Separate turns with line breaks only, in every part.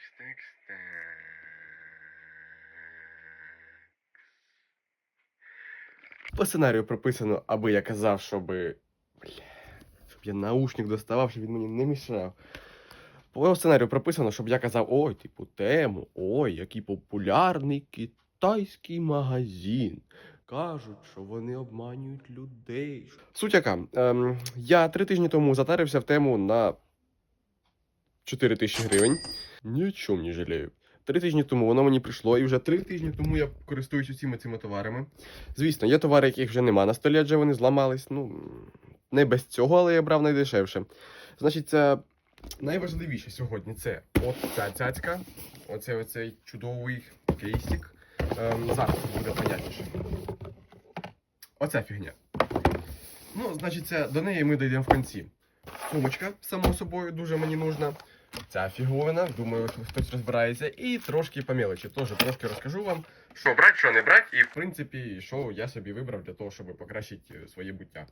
Текс, текс, текс.
По сценарію прописано, аби я казав. Бля, щоб я наушник доставав, щоб він мені не мішав. По сценарію прописано, щоб я казав, ой, типу, тему, ой, який популярний китайський магазин. Кажуть, що вони обманюють людей. Суть яка, ем, я три тижні тому затарився в тему на 4 тисячі гривень. Ні о чому не жалію. Три тижні тому воно мені прийшло, і вже три тижні тому я користуюсь усіма цими товарами. Звісно, є товари, яких вже нема на столі, адже вони зламались. Ну, не без цього, але я брав найдешевше. Значить, це найважливіше сьогодні це от ця цяцька, оце оцей чудовий кейсик. Ем, зараз буде понятніше. Оця фігня. Ну, значить, це, до неї ми дійдемо в кінці. Сумочка, само собою, дуже мені нужна. Ця фіговина, думаю, хтось розбирається. І трошки по мелочі. Теж трошки розкажу вам, що брати, що не брати, і в принципі, що я собі вибрав для того, щоб покращити е, своє буття.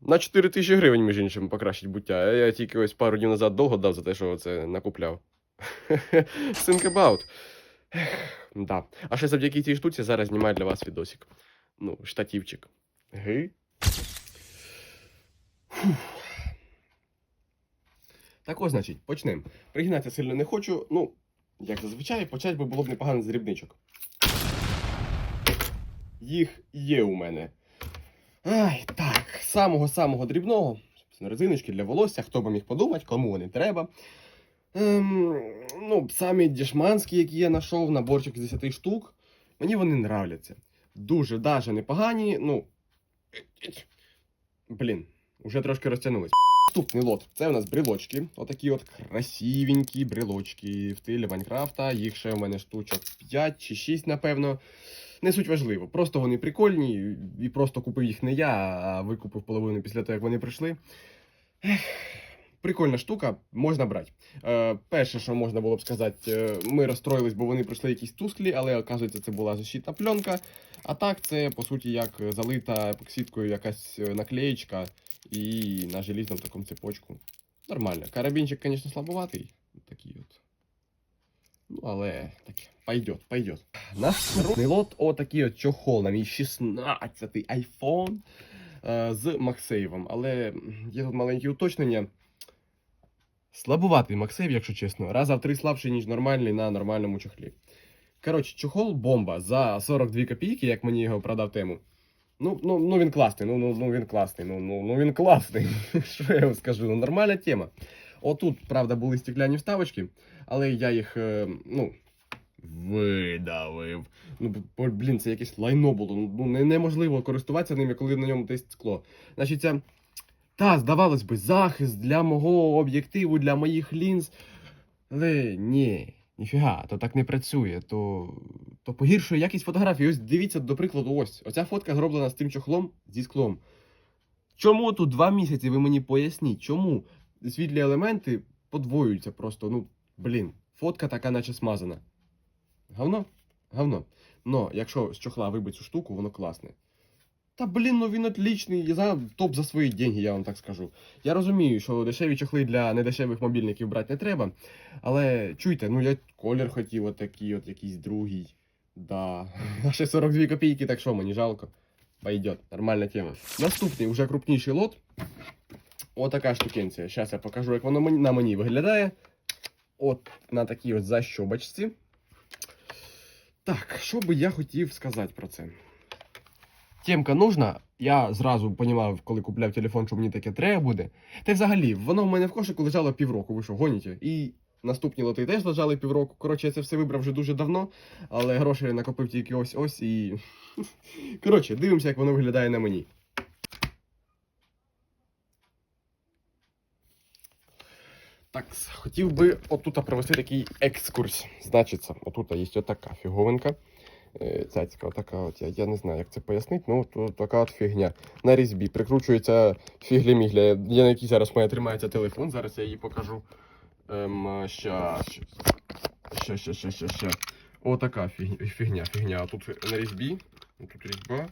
На 4 тисячі гривень, між іншим, покращить буття. Я тільки ось пару днів назад довго дав за те, що це накупляв. Think about. Да. А ще завдяки цій штуці зараз знімаю для вас відосик. Ну, штативчик. Ги. Фух. Так ось, значить, почнемо. Пригинатися сильно не хочу. Ну, як зазвичай, почати би було б непогано з дрібничок. Їх є у мене. Ай, так, самого-самого дрібного. Резиночки для волосся, хто би міг подумати, кому вони треба. Ем, ну, самі дешманські, які я знайшов, наборчик з 10 штук. Мені вони нравляться. Дуже даже непогані. Ну. Блін, уже трошки розтягнулись. Наступний лот. Це у нас брелочки. Отакі от красивенькі брелочки в стилі Майнкрафта. Їх ще у мене штучок 5 чи 6, напевно. Не суть важливо. Просто вони прикольні, і просто купив їх не я, а викупив половину після того, як вони прийшли. Ех, Прикольна штука, можна брати. Е, перше, що можна було б сказати, е, ми розстроїлись, бо вони прийшли якісь тусклі, але оказується, це була защитна пленка. А так, це по суті як залита епоксидкою якась е, наклеєчка і на желізному такому цепочку. Нормально. Карабінчик, звісно, слабоватий. Такий от. Ну, але таке, пойдет, пойдет. Наступний лот отакий от чохол на мій 16-й iPhone е, з Максейвом. Але є тут маленькі уточнення. Слабуватий Максейв, якщо чесно. Раза в три слабший, ніж нормальний на нормальному чохлі. Коротше, чохол бомба за 42 копійки, як мені його продав тему. Ну, ну, ну він класний, ну, ну, ну він класний, ну, ну, ну він класний. Що я вам скажу? Ну, нормальна тема. Отут, правда, були стекляні вставочки, але я їх, е, ну, видавив. Ну, блін, це якесь лайно було. Ну, не- неможливо користуватися ними, коли на ньому десь скло. Значить, це, та, здавалось би, захист для мого об'єктиву, для моїх лінз. Але ні, ніфіга, то так не працює, то, то погіршує якість фотографії. Ось дивіться, до прикладу, ось. Оця фотка зроблена з тим чохлом зі склом. Чому тут два місяці, ви мені поясніть, чому світлі елементи подвоюються просто, ну, блін, фотка така, наче смазана. Говно? Говно. Но якщо з чохла вибить цю штуку, воно класне. Та блін, ну він отлічний, я за топ за свої деньги, я вам так скажу. Я розумію, що дешеві чохли для недешевих мобільників брати не треба. Але чуйте, ну я колір хотів отакий, от якийсь другий. Да. А ще 42 копійки, так що мені жалко. Пойдет, нормальна тема. Наступний, уже крупніший лот. Отака штукенція. Зараз я покажу, як воно на мені виглядає. От на такій от защобочці. Так, що би я хотів сказати про це? Темка нужна. Я зразу понімав, коли купляв телефон, що мені таке треба буде. Та й взагалі, воно в мене в кошику лежало півроку. Ви що, гоніте? І наступні лоти теж лежали півроку. Коротше, я це все вибрав вже дуже давно, але грошей я накопив тільки ось ось і. Коротше, дивимося, як воно виглядає на мені. Так, хотів би отут провести такий екскурс. Значиться, отут є отака фіговинка. Е, Цяцька, отака от, я, я не знаю, як це пояснити, ну от така от фігня. На різьбі прикручується фіглі-мігля. Я, на якій зараз моя тримається телефон, зараз я її покажу. Ем, щас, щас, щас, щас, щас, щас. Отака фігня, фігня, фігня. Тут на різьбі, тут різьба,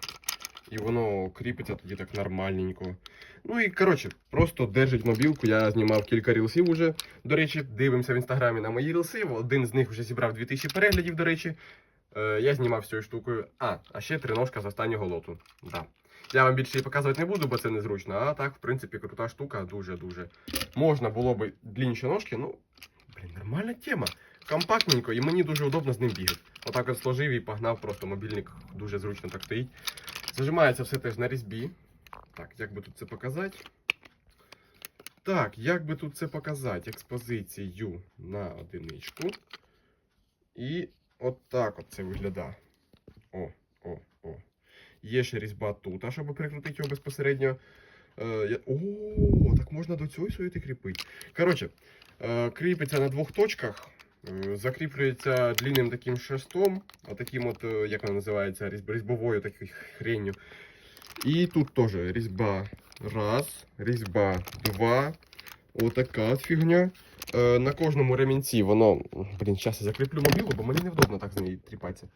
і воно кріпиться тоді так нормальненько. Ну і коротше, просто держить мобілку. Я знімав кілька рілсів уже. До речі, дивимося в інстаграмі на мої рілси. Один з них вже зібрав 2000 переглядів, до речі. Е, я знімав цією штукою. А, а ще триножка з останнього лоту. Да. Я вам більше її показувати не буду, бо це незручно. А так, в принципі, крута штука, дуже-дуже. Можна було би длинніші ножки, ну, блін, нормальна тема. Компактненько, і мені дуже удобно з ним бігати. Отак от сложив і погнав, просто мобільник дуже зручно так стоїть. Зажимається все теж на різьбі. Так, як би тут це показати? Так, як би тут це показати? Експозицію на одиничку. І от так от це виглядає. О, о, о. Є ще різьба тут, а щоб прикрутити його безпосередньо. Е. О, так можна до цієї суєти кріпити. Коротше, е, кріпиться на двох точках. е, Закріплюється длинним таким шестом, отаким от, е, як вона називається, різьб- різьбовою такою хренью. І тут теж різьба раз, різьба два. Отака от фігня. Е, на кожному ремінці воно. Блін, зараз я закріплю мобілу, бо мені невдобно так з неї тріпатися.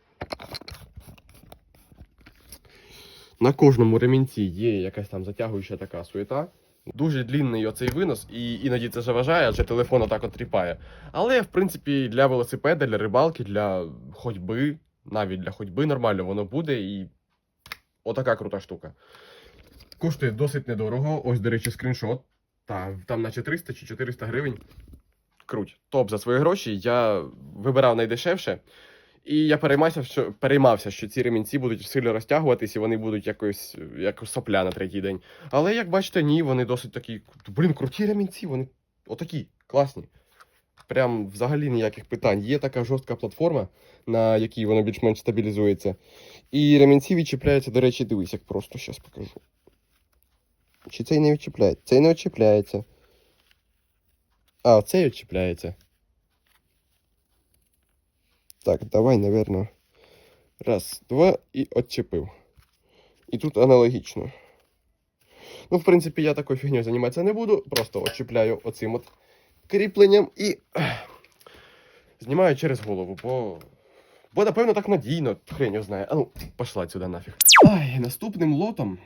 На кожному ремінці є якась там затягуюча така суєта. Дуже длінний оцей винос, і іноді це заважає, адже телефон отак от тріпає. Але, в принципі, для велосипеда, для рибалки, для ходьби, навіть для ходьби нормально воно буде і отака крута штука. Коштує досить недорого. Ось, до речі, скріншот. Та, там наче 300 чи 400 гривень. Круть. Топ за свої гроші. Я вибирав найдешевше. І я переймався, що, переймався, що ці ремінці будуть сильно розтягуватись і вони будуть якось як сопля на третій день. Але як бачите, ні, вони досить такі. Блін, круті ремінці, вони отакі, класні. Прям взагалі ніяких питань. Є така жорстка платформа, на якій воно більш-менш стабілізується. І ремінці відчіпляються, до речі, дивись, як просто зараз покажу. Чи цей не відчіпляється? Цей не відчіпляється. А, цей відчіпляється. Так, давай, наверное. Раз, два і відчепив. І тут аналогічно. Ну, в принципі, я такою фігньою займатися не буду. Просто відчіпляю оцим от кріпленням і знімаю через голову, бо. Бо, напевно, так надійно, хрень його знає. А ну, пошла сюди нафіг. Ай, наступним лотом,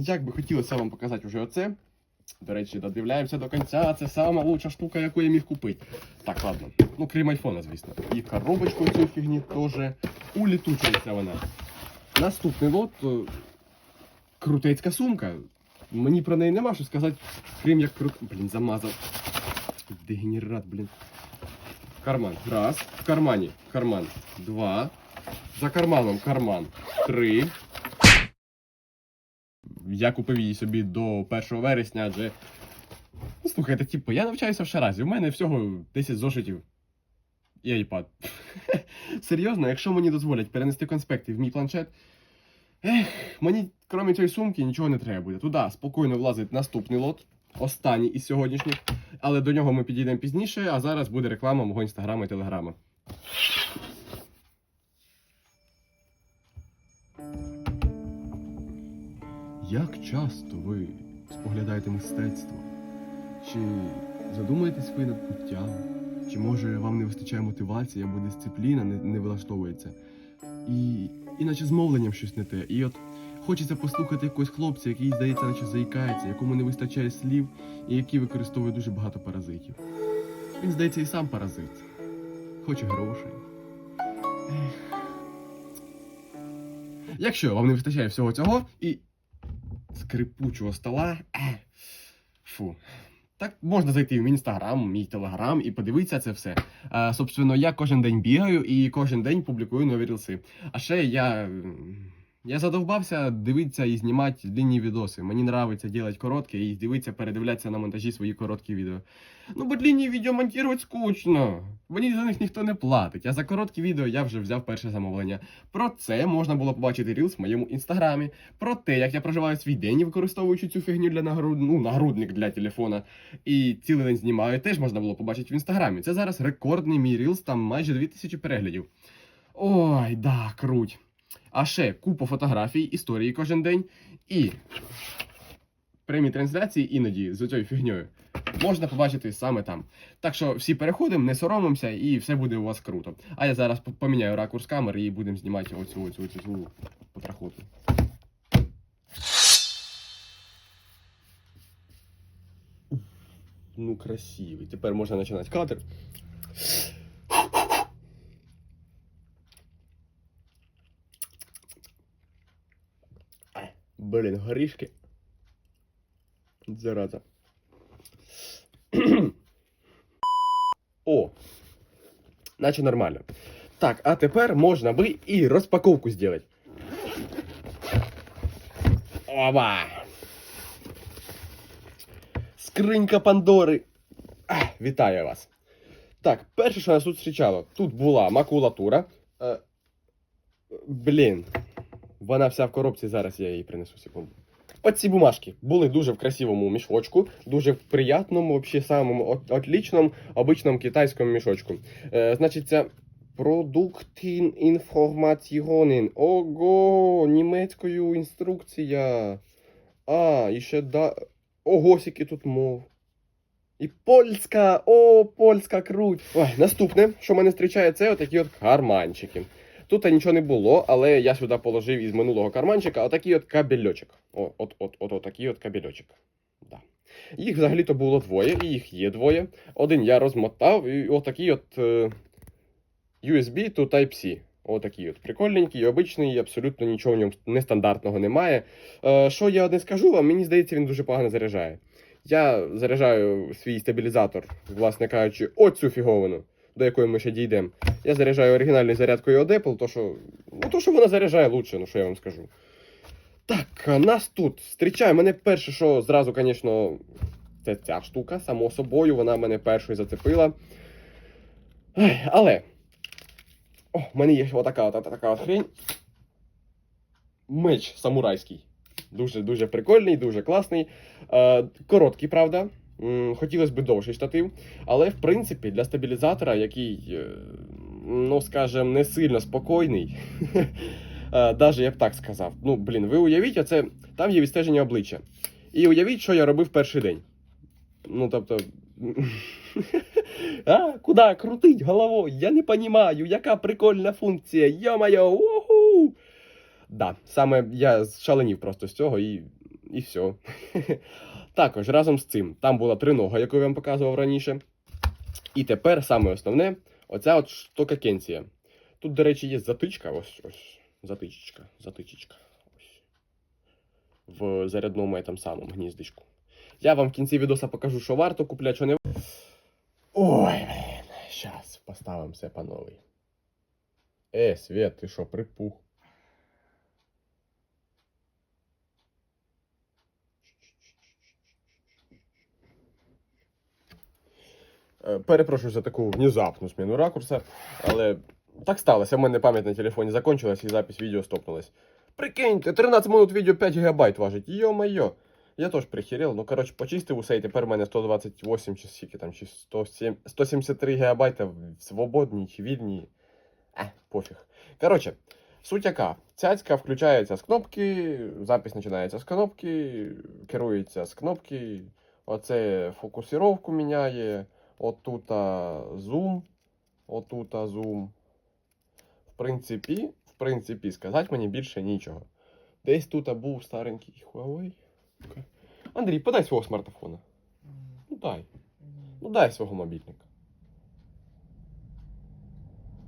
як би хотілося вам показати вже оце. До речі, додивляємося до кінця. Це сама лучша штука, яку я міг купити. Так, ладно. Ну, крім айфона, звісно. І коробочку цієї фігні теж улітучується вона. Наступний лот. е, Крутецька сумка. Мені про неї нема що сказати, крім як крут. Блін, замазав. Дегенерат, блін. Карман. Раз. В кармані. Карман. Два. За карманом карман. Три. Я купив її собі до 1 вересня, адже. Ну, слухайте, типу, я навчаюся в Шаразі. У мене всього 10 зошитів і iPad. Серйозно, якщо мені дозволять перенести конспекти в мій планшет. Ех, мені, крім цієї сумки, нічого не треба буде. Туди спокійно влазить наступний лот, останній із сьогоднішніх. Але до нього ми підійдемо пізніше, а зараз буде реклама мого інстаграму і телеграма. Як часто ви споглядаєте мистецтво? Чи задумаєтесь ви над путтям? Чи може вам не вистачає мотивації або дисципліна не, не влаштовується? І іначе з мовленням щось не те. І от хочеться послухати якогось хлопця, який, здається, наче заїкається, якому не вистачає слів і який використовує дуже багато паразитів. Він, здається, і сам паразит. Хоче грошей. Ех. Якщо вам не вистачає всього цього і скрипучого стола. Фу. Так можна зайти в інстаграм, мій телеграм і подивитися це все. А, собственно, я кожен день бігаю і кожен день публікую нові рілси. А ще я. Я задовбався дивитися і знімати длинні відоси. Мені подобається робити короткі і дивитися, передивлятися на монтажі свої короткі відео. Ну, бо длинні відео монтувати скучно. Мені за них ніхто не платить. А за короткі відео я вже взяв перше замовлення. Про це можна було побачити рілс в моєму інстаграмі. Про те, як я проживаю свій день, використовуючи цю фігню для нагруд... ну, нагрудник для телефона. І цілий день знімаю, теж можна було побачити в інстаграмі. Це зараз рекордний мій рілс, там майже 2000 переглядів. Ой, да, круть. А ще купа фотографій, історії кожен день і прямі трансляції іноді з цією фігньою можна побачити саме там. Так що всі переходимо, не соромимося, і все буде у вас круто. А я зараз поміняю ракурс камери і будемо знімати оцю оцю оцю, оцю потрахоту. Ну, красивий. Тепер можна починати кадр. Ай, Блін, горішки. Зараза. О! Наче нормально. Так, а тепер можна би і розпаковку зробити. Оба! Скринька Пандори. А, вітаю вас. Так, перше, що нас тут зустрічало, тут була макулатура. Е, блін. Вона вся в коробці, зараз я її принесу секунду. Оці бумажки були дуже в красивому мішочку, дуже в приятному, вообще самому от- отличному, обичному китайському мішочку. Е, значить, це Продуктин інформаціонен. Ого, німецькою інструкція. А, і ще да. Ого, скільки тут мов. І польська, о, польська круть. Ой, наступне, що мене зустрічає, це отакі от карманчики. Тут нічого не було, але я сюди положив із минулого карманчика отакий от кабельочок. От, от, от, отакий от кабельочок. Да. Їх взагалі-то було двоє, і їх є двоє. Один я розмотав, і отакий от е, USB to Type-C. Отакий от прикольненький, обичний, абсолютно нічого в ньому нестандартного немає. Е, що я не скажу вам, мені здається, він дуже погано заряджає. Я заряджаю свій стабілізатор, власне кажучи, оцю фіговину, до якої ми ще дійдемо. Я заряджаю оригінальною зарядкою від Apple, то що, ну, то, що вона заряджає лучше, ну що я вам скажу. Так, нас тут зустрічає. Мене перше, що зразу, звісно, це ця штука, само собою, вона мене першою зацепила. Ай, але. О, в мене є отака, от, така от хрень. Меч самурайський. Дуже дуже прикольний, дуже класний. Е, короткий, правда. Хотілося б довший штатив. Але, в принципі, для стабілізатора, який, е, ну, скажем, не сильно спокійний. Навіть я б так сказав. Ну, блін, ви уявіть, оце, там є відстеження обличчя. І уявіть, що я робив перший день. Ну, тобто. а, куди крутить головою? Я не розумію, яка прикольна функція. Йо-моє, уху! Да, саме я шаленів просто з цього і, і все. Також разом з цим там була тринога, яку я вам показував раніше. І тепер саме основне оця от штукакенція. Тут, до речі, є затичка, ось ось. Затичечка, затичечка. В зарядному этом самому гніздечку. Я вам в кінці відоса покажу, що варто купляти, що не. варто. Ой, блін, щас поставимо все по новій. Е, Свет, ти що, припух? Перепрошую за таку внезапну зміну ракурса, але так сталося. У мене пам'ять на телефоні закончилась і запись відео стопнулась. Прикиньте, 13 минут відео 5 гігабайт важить. Йо-моє. Я теж прихерел. Ну, коротше, почистив усе, і тепер у мене 128 чи скільки там, чи 107, 173 гігабайта свободні чи вільні. А, пофіг. Коротше, суть яка. Цяцька включається з кнопки, запись починається з кнопки, керується з кнопки. Оце фокусировку міняє. Отута зум. Отута зум. В принципі, в принципі, сказати мені більше нічого. Десь тут був старенький Huawei. Андрій, подай свого смартфона. Ну дай. Ну дай свого мобільника.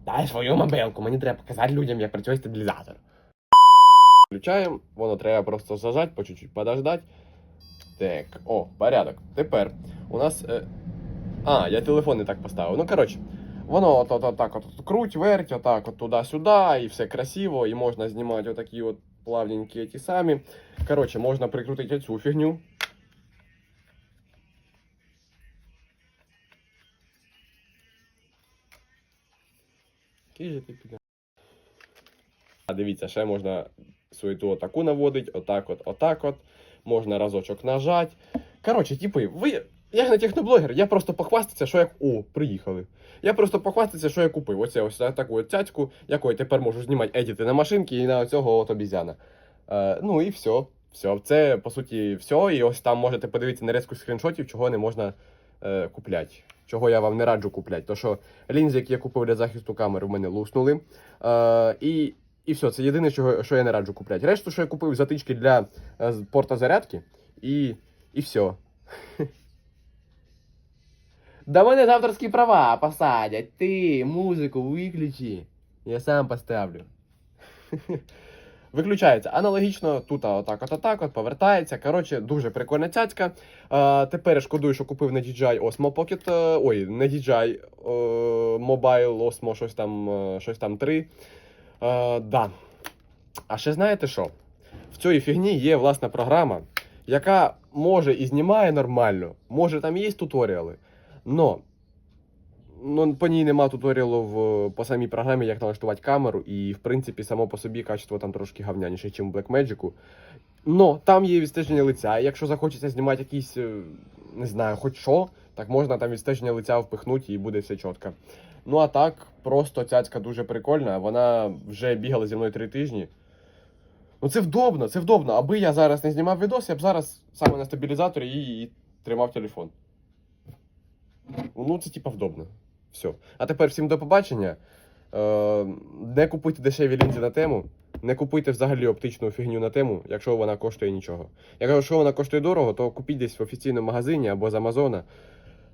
Дай свою мобілку, мені треба показати людям, як працює стабілізатор. Включаємо, воно треба просто зажати, по чуть-чуть подождати. Так, о, порядок. Тепер у нас. Е... А, я телефон не так поставив. Ну, коротше, воно от, от, от так от, от круть, верть, отак от туди-сюди, і все красиво, і можна знімати отакі от плавненькі ті самі. Коротше, можна прикрутити цю фігню. А дивіться, ще можна суету отаку наводити, отак от, отак от. Можна разочок нажати. Коротше, типи, ви. Я ж не техноблогер, я просто похвастатися, що я. О, приїхали. Я просто похвастатися, що я купив. Оце ось таку от цяцьку, якою тепер можу знімати едіти на машинки і на цього от обізяна. Е, ну і все. Все. Це по суті все. І ось там можете подивитися нарізку скріншотів, чого не можна е, купляти. Чого я вам не раджу купляти. То що лінзи, які я купив для захисту камери, у мене луснули. Е, і, і все, це єдине, що, що я не раджу купляти. Решту, що я купив затички для е, порта зарядки, і, і все. Да мене за авторські права посадять. Ти музику виключи. Я сам поставлю. Виключається. Аналогічно, тут отак от отак от повертається. Коротше, дуже прикольна цяцька. А, тепер шкодую, що купив на DJI Osmo Pocket. е, Ой, не DJI е, Mobile Osmo, щось там, щось там 3. Е, да. А ще знаєте що? В цій фігні є власна програма, яка може і знімає нормально, може там є туторіали, но ну, по ній нема туторіалу в, по самій програмі, як налаштувати камеру, і в принципі само по собі качество там трошки гавняніше, ніж в Blackmagic. Но там є відстеження лиця, і якщо захочеться знімати якісь, не знаю, хоч що, так можна там відстеження лиця впихнути і буде все чітко. Ну а так, просто цяцька дуже прикольна, вона вже бігала зі мною три тижні. Ну це вдобно, це вдобно. Аби я зараз не знімав відос, я б зараз саме на стабілізаторі і, і тримав телефон. Ну, це типа вдобно. Все. А тепер всім до побачення. Е, не купуйте дешеві лінзи на тему. Не купуйте взагалі оптичну фігню на тему, якщо вона коштує нічого. Якщо вона коштує дорого, то купіть десь в офіційному магазині або з Амазона.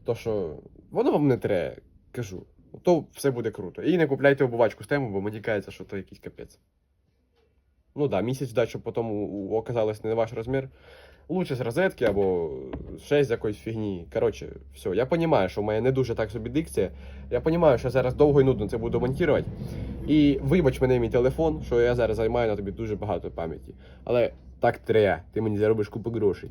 То що воно вам не треба, кажу. То все буде круто. І не купляйте обувачку з тему, бо мені кажеться, що то якийсь капець. Ну да, місяць ждать, щоб потім оказалось не ваш розмір. Лучше з розетки або ще з якоїсь фігні. Коротше, все. Я розумію, що в мене не дуже так собі дикція. Я розумію, що зараз довго і нудно це буду монтувати. І вибач мене мій телефон, що я зараз займаю на тобі дуже багато пам'яті. Але так треба, ти мені заробиш купу грошей.